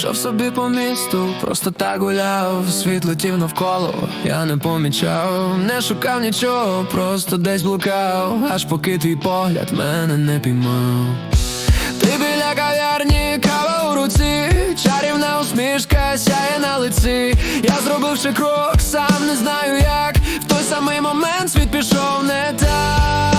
Йшов собі по місту, просто так гуляв, світ летів навколо, я не помічав, не шукав нічого, просто десь блукав, аж поки твій погляд мене не піймав. Ти біля кав'ярні, кава у руці, чарівна усмішка сяє на лиці. Я зробивши крок, сам не знаю як. В той самий момент світ пішов не так.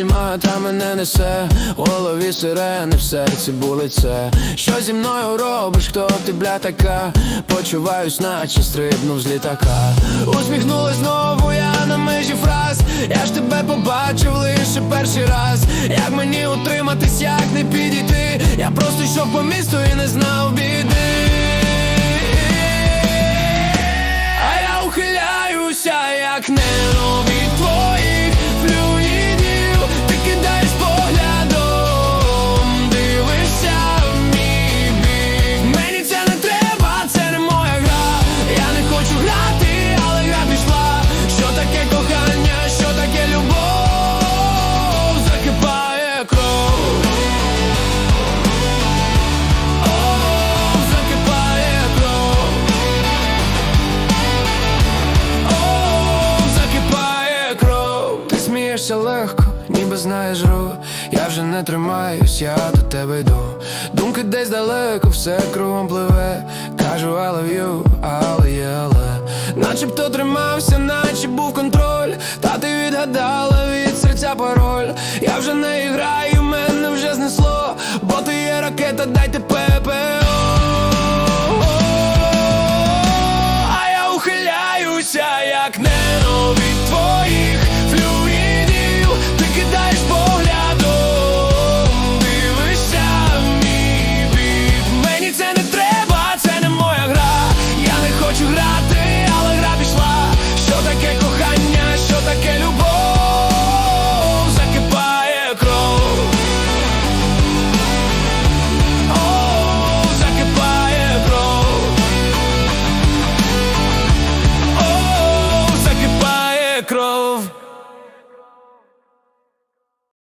Гальма, та мене несе. В голові сирени, в серці булице. Що зі мною робиш, хто ти, бля, така? Почуваюсь, наче стрибнув з літака. Усміхнулась знову, я на межі фраз. Я ж тебе побачив лише перший раз. Як мені утриматись, як не підійти? Я просто йшов по місту і не знав біди. А я ухиляюся, як нено ніби знаєш гру, я вже не тримаюсь, я до тебе йду. Думки десь далеко, все кругом пливе. Кажу, I love you, але є, але начебто тримався, наче був контроль. Та ти відгадала від серця пароль. Я вже не граю, мене вже знесло, бо ти є ракета, дайте ППО. А я ухиляюся, як не нові твої.